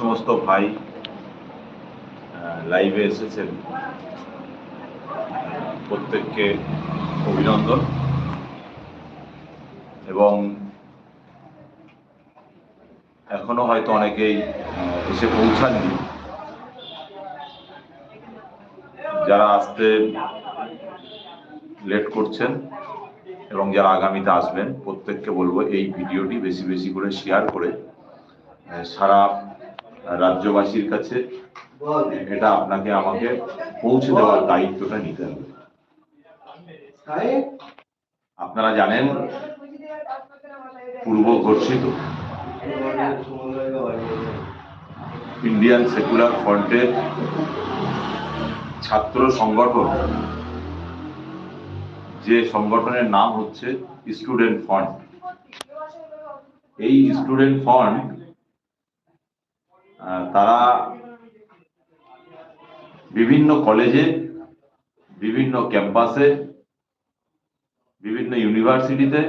সমস্ত ভাই লাইভে এসেছেন। প্রত্যেককে অভিনন্দন। এবং এখনও হয়তো অনেকেই এসে পৌঁছাননি। যারা আসতে লেট করছেন এবং যারা আগামীতে আসবেন, প্রত্যেককে বলব এই ভিডিওটি বেশি বেশি করে শেয়ার করে সারা রাজ্যবাসীর কাছে এটা আপনাকে আমাকে পৌঁছে দেওয়ার দায়িত্বটা নিতে হবে। আপনারা জানেন পূর্ব ঘোষিত ইন্ডিয়ান সেকুলার ফ্রন্টের ছাত্র সংগঠন যে সংগঠনের নাম হচ্ছে স্টুডেন্ট ফ্রন্ট। এই স্টুডেন্ট ফ্রন্ট তারা বিভিন্ন কলেজে, বিভিন্ন ক্যাম্পাসে, বিভিন্ন ইউনিভার্সিটিতে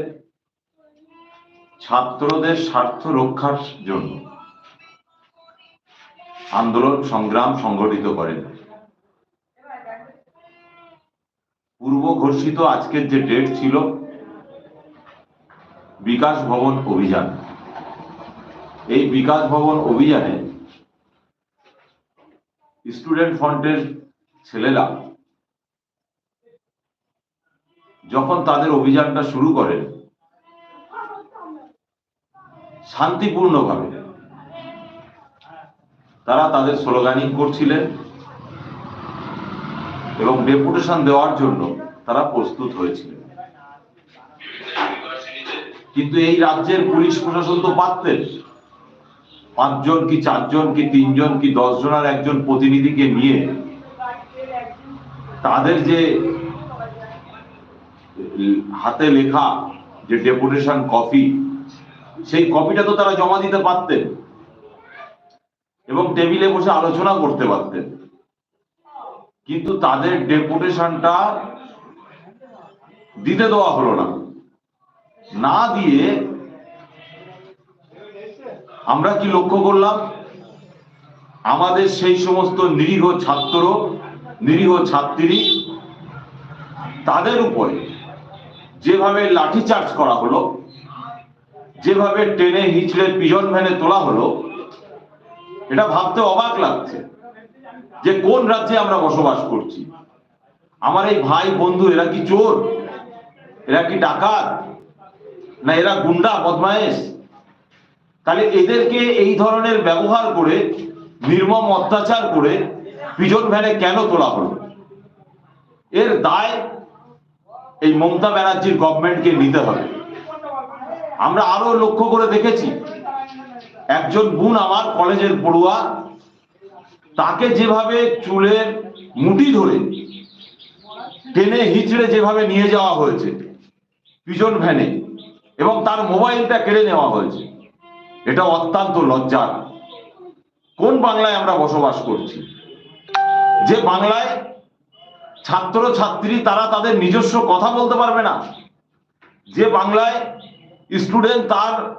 ছাত্রদের স্বার্থ রক্ষার জন্য আন্দোলন, সংগ্রাম সংগঠিত করেন। পূর্ব ঘোষিত আজকের যে ডেট ছিল, বিকাশ ভবন অভিযান। এই বিকাশ ভবন অভিযানে স্টুডেন্ট ফ্রন্টের ছেলেরা যখন তাদের অভিযানটা শুরু করেন শান্তিপূর্ণভাবে তারা তাদের স্লোগানিং করছিলেন এবং ডেপুটেশন দেওয়ার জন্য তারা প্রস্তুত হয়েছিলেন। কিন্তু এই রাজ্যের পুলিশ প্রশাসন তো পারতেন। পাঁচজন কি চারজন কি তিনজন কি দশ জনের একজন প্রতিনিধিকে নিয়ে তাদের যে হাতে লেখা যে ডেপুটেশন কপি, সেই কপিটা তো তারা জমা দিতে পারতেন এবং টেবিলে বসে আলোচনা করতে পারতেন। কিন্তু তাদের ডেপুটেশনটা দিতে দেওয়া হলো না। না দিয়ে আমরা কি লক্ষ্য করলাম? আমাদের সেই সমস্ত নিরীহ ছাত্র, নিরীহ ছাত্রী, তাদের উপরে যেভাবে লাঠিচার্জ করা হলো, যেভাবে টেনে হিচড়ে পিজন ভ্যানে তোলা হলো, এটা ভাবতে অবাক লাগছে যে কোন রাজ্যে আমরা বসবাস করছি। আমার এই ভাই বন্ধু, এরা কি চোর? এরা কি ডাকাত? না এরা গুন্ডা, বদমায়েশ? তাহলে এদেরকে এই ধরনের ব্যবহার করে, নির্মম অত্যাচার করে পিজন ভ্যানে কেন তোলা হলো? এর দায় এই মমতা ব্যানার্জির গভর্নমেন্টকে নিতে হবে। আমরা আরও লক্ষ্য করে দেখেছি, একজন বোন আমার কলেজের পড়ুয়া, তাকে যেভাবে চুলের মুঠি ধরে টেনে হিচড়ে যেভাবে নিয়ে যাওয়া হয়েছে পিজন ভ্যানে এবং তার মোবাইলটা কেড়ে নেওয়া হয়েছে। এটা অত্যন্ত লজ্জার। কোন বাংলায় আমরা বসবাস করছি? যে বাংলায় ছাত্র ছাত্রী তারা তাদের নিজস্ব কথা বলতে পারবে না। যে বাংলায় স্টুডেন্ট তার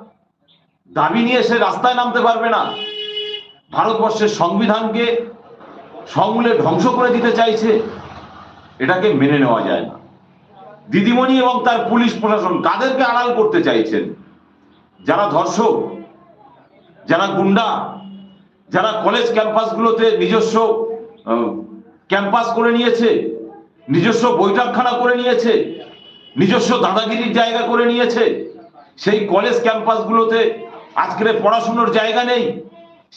দাবি নিয়ে সে রাস্তায় নামতে পারবে না। ভারতবর্ষের সংবিধানকে সমূলে ধ্বংস করে দিতে চাইছে। এটাকে মেনে নেওয়া যায় না। দিদিমণি এবং তার পুলিশ প্রশাসন কাদেরকে আড়াল করতে চাইছেন। যারা ধর্ষক যারা গুন্ডা, যারা কলেজ ক্যাম্পাসগুলোতে নিজস্ব ক্যাম্পাস করে নিয়েছে, নিজস্ব বৈঠকখানা করে নিয়েছে, নিজস্ব দাদাগিরির জায়গা করে নিয়েছে, সেই কলেজ ক্যাম্পাসগুলোতে আজকের পড়াশুনোর জায়গা নেই,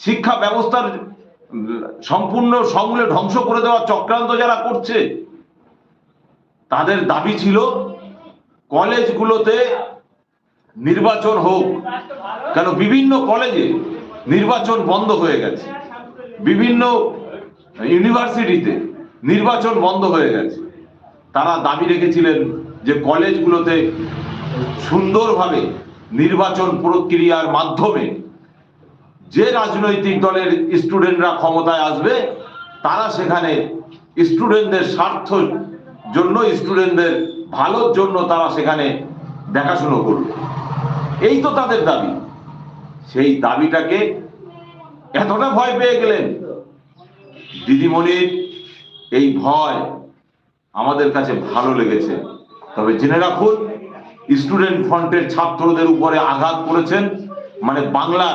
শিক্ষা ব্যবস্থার সম্পূর্ণ সমূলে ধ্বংস করে দেওয়ার চক্রান্ত যারা করছে, তাদের দাবি ছিল কলেজগুলোতে নির্বাচন হোক, কেন বিভিন্ন কলেজে নির্বাচন বন্ধ হয়ে গেছে। বিভিন্ন ইউনিভার্সিটিতে নির্বাচন বন্ধ হয়ে গেছে। তারা দাবি রেখেছিলেন যে কলেজগুলোতে সুন্দরভাবে নির্বাচন প্রক্রিয়ার মাধ্যমে যে রাজনৈতিক দলের স্টুডেন্টরা ক্ষমতায় আসবে, তারা সেখানে স্টুডেন্টদের স্বার্থ জন্য, স্টুডেন্টদের ভালোর জন্য তারা সেখানে দেখাশুনো করবে। এই তো তাদের দাবি। সেই দাবিটাকে এতটা ভয় পেয়ে গেলেন। দিদিমণির এই ভয় আমাদের কাছে ভালো লেগেছে। তবে জেনে রাখুন, স্টুডেন্ট ফ্রন্টের ছাত্রদের উপরে আঘাত করেছেন। মানে বাংলা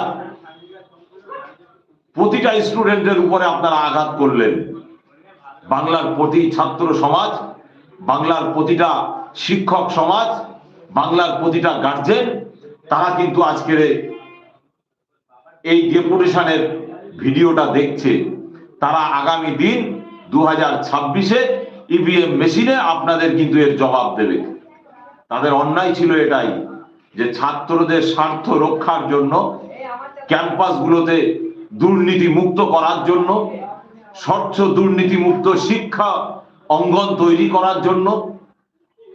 প্রতিটা স্টুডেন্টের উপরে আপনারা আঘাত করলেন। বাংলার প্রতি ছাত্র সমাজ, বাংলার প্রতিটা শিক্ষক সমাজ, বাংলার প্রতিটা গার্জেন তারা কিন্তু আজকের এই ডেপুটেশনের ভিডিওটা দেখছে। তারা আগামী দিন দু হাজার ছাব্বিশে ইভিএম মেশিনে আপনাদের কিন্তু এর জবাব দেবে। তাদের অন্যায় ছিল এটাই যে ছাত্রদের স্বার্থ রক্ষার জন্য, ক্যাম্পাসগুলোতে দুর্নীতি মুক্ত করার জন্য, স্বচ্ছ দুর্নীতি মুক্ত শিক্ষা অঙ্গন তৈরি করার জন্য,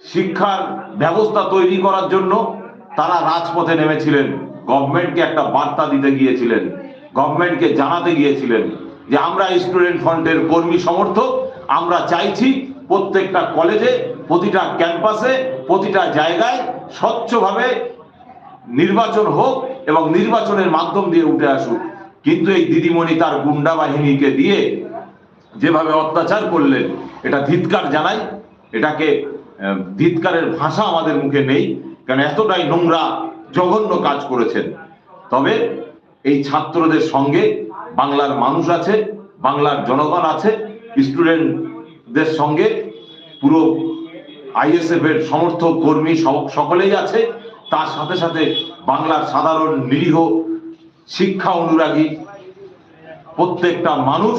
শিক্ষার ব্যবস্থা তৈরি করার জন্য তারা রাজপথে নেমেছিলেন। গভর্নমেন্টকে একটা বার্তা দিতে গিয়েছিলেন। গভর্নমেন্টকে জানাতে গিয়েছিলেন যে, আমরা স্টুডেন্ট ফ্রন্টের কর্মী সমর্থক, আমরা চাইছি প্রত্যেকটা কলেজে, প্রতিটা ক্যাম্পাসে, প্রতিটা জায়গায় স্বচ্ছভাবে নির্বাচন হোক এবং নির্বাচনের মাধ্যম দিয়ে উঠে আসুক। কিন্তু এই দিদিমণি তার গুন্ডা বাহিনীকে দিয়ে যেভাবে অত্যাচার করলেন, এটা ধিৎকার জানাই। এটাকে ধিৎকারের ভাষা আমাদের মুখে নেই। কারণ এতটাই নোংরা, জঘন্য কাজ করেছেন। তবে এই ছাত্রদের সঙ্গে বাংলার মানুষ আছে, বাংলার জনগণ আছে, স্টুডেন্টদের সঙ্গে পুরো আইএসএফ এর সমর্থক, কর্মী সকলেই আছে। তার সাথে সাথে বাংলার সাধারণ নিরীহ শিক্ষা অনুরাগী প্রত্যেকটা মানুষ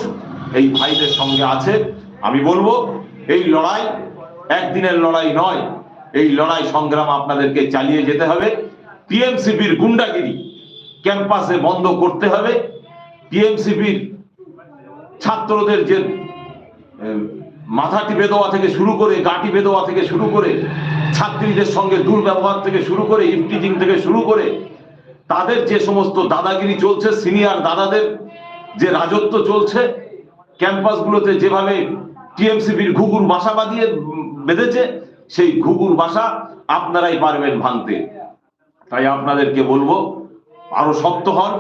এই ভাইদের সঙ্গে আছে। আমি বলব, এই লড়াই একদিনের লড়াই নয় এই লড়াই সংগ্রাম আপনাদেরকে চালিয়ে যেতে হবে। টিএমসিপির গুন্ডাগিরি ক্যাম্পাসে বন্ধ করতে হবে। টিএমসিপির ছাত্রদের যে মাথা টিপে দেওয়া থেকে শুরু করে গা টিপে দেওয়া থেকে শুরু করে, ছাত্রীদের সঙ্গে দুর্ব্যবহার থেকে শুরু করে, ইফটিজিং থেকে শুরু করে, তাদের যে সমস্ত দাদাগিরি চলছে, সিনিয়র দাদাদের যে রাজত্ব চলছে, ক্যাম্পাসগুলোতে যেভাবে টিএমসিপির ঘুঘুর বাসা বাঁধিয়ে বেঁধেছে সেই ঘুঘুর বাসা আপনারাই পারবেন ভাঙতে। তাই আপনাদেরকে বলব, আরও শক্ত হন,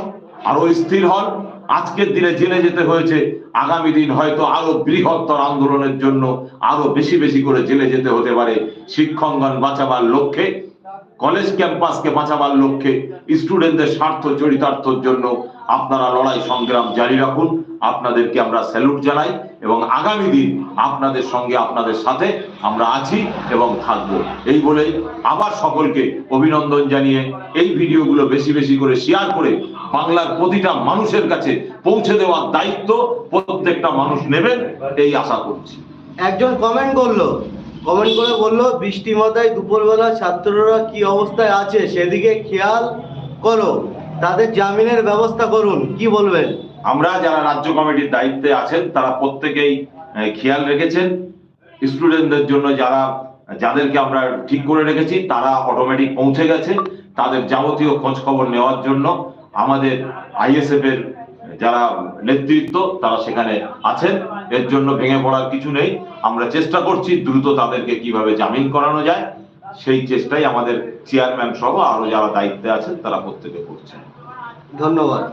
আরও স্থির হন। আজকের দিনে জেনে যেতে হয়েছে, আগামী দিন হয়তো আরও বৃহত্তর আন্দোলনের জন্য আরও বেশি বেশি করে জেলে যেতে হতে পারে। শিক্ষকগণ বাঁচাবার লক্ষ্যে কলেজ ক্যাম্পাসকে বাঁচাবার লক্ষ্যে স্টুডেন্টদের স্বার্থ চরিতার্থর জন্য আপনারা লড়াই সংগ্রাম জারি রাখুন। আপনাদেরকে আমরা স্যালুট জানাই এবং আগামী দিন আপনাদের সঙ্গে আপনাদের সাথে আমরা আছি এবং থাকব। এই বলেই আবার সকলকে অভিনন্দন জানিয়ে এই ভিডিওগুলো বেশি বেশি করে শেয়ার করে বাংলার প্রতিটা মানুষের কাছে পৌঁছে দেওয়ার দায়িত্ব প্রত্যেকটা মানুষ নেবেন, এই আশা করছি। একজন কমেন্ট করল কমেন্ট করে বলল বৃষ্টি মাথায় দুপুরবেলা ছাত্ররা কি অবস্থায় আছে? সেদিকে খেয়াল করো। তাদের জামিনের ব্যবস্থা করুন। কি বলবেন? আমরা যারা রাজ্য কমিটির দায়িত্বে আছেন, তারা প্রত্যেকেই খেয়াল রেখেছেন। স্টুডেন্টদের জন্য যারা, যাদেরকে আমরা ঠিক করে রেখেছি, তারা অটোমেটিক পৌঁছে গেছে। তাদের যাবতীয় খোঁজ খবর নেওয়ার জন্য আমাদের আইএসএফ এর যারা নেতৃত্ব তারা সেখানে আছেন। এর জন্য ভেঙে পড়ার কিছু নেই। আমরা চেষ্টা করছি দ্রুত তাদেরকে কীভাবে জামিন করানো যায়, সেই চেষ্টাই আমাদের চেয়ারম্যান সহ আরও যারা দায়িত্বে আছেন তারা প্রত্যেকে করছেন। ধন্যবাদ।